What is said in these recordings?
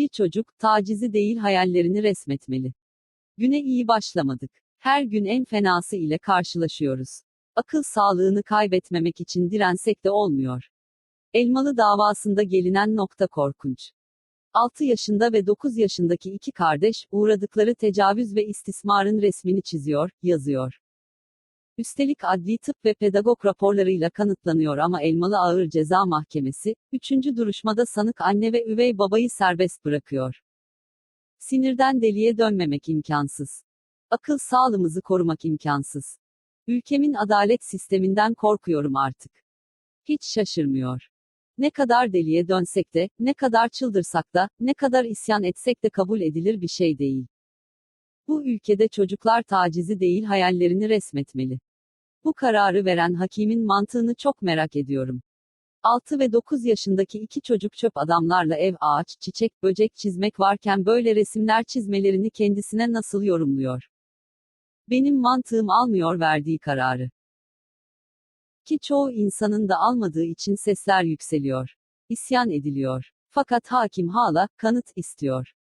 Bir çocuk, tacizi değil hayallerini resmetmeli. Güne iyi başlamadık. Her gün en fenası ile karşılaşıyoruz. Akıl sağlığını kaybetmemek için dirensek de olmuyor. Elmalı davasında gelinen nokta korkunç. 6 yaşında ve 9 yaşındaki iki kardeş, uğradıkları tecavüz ve istismarın resmini çiziyor, yazıyor. Üstelik adli tıp ve pedagog raporlarıyla kanıtlanıyor ama Elmalı Ağır Ceza Mahkemesi, 3. duruşmada sanık anne ve üvey babayı serbest bırakıyor. Sinirden deliye dönmemek imkansız. Akıl sağlığımızı korumak imkansız. Ülkemin adalet sisteminden korkuyorum artık. Hiç şaşırmıyor. Ne kadar deliye dönsek de, ne kadar çıldırsak da, ne kadar isyan etsek de kabul edilir bir şey değil. Bu ülkede çocuklar tacizi değil hayallerini resmetmeli. Bu kararı veren hakimin mantığını çok merak ediyorum. 6 ve 9 yaşındaki iki çocuk çöp adamlarla ev, ağaç, çiçek, böcek çizmek varken böyle resimler çizmelerini kendisine nasıl yorumluyor? Benim mantığım almıyor verdiği kararı. Ki çoğu insanın da almadığı için sesler yükseliyor. İsyan ediliyor. Fakat hakim hala kanıt istiyor.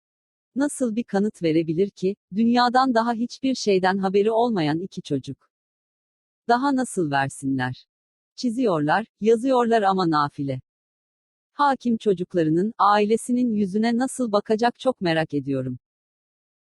Nasıl bir kanıt verebilir ki dünyadan daha hiçbir şeyden haberi olmayan iki çocuk? Daha nasıl versinler? Çiziyorlar, yazıyorlar ama nafile. Hakim çocuklarının, ailesinin yüzüne nasıl bakacak çok merak ediyorum.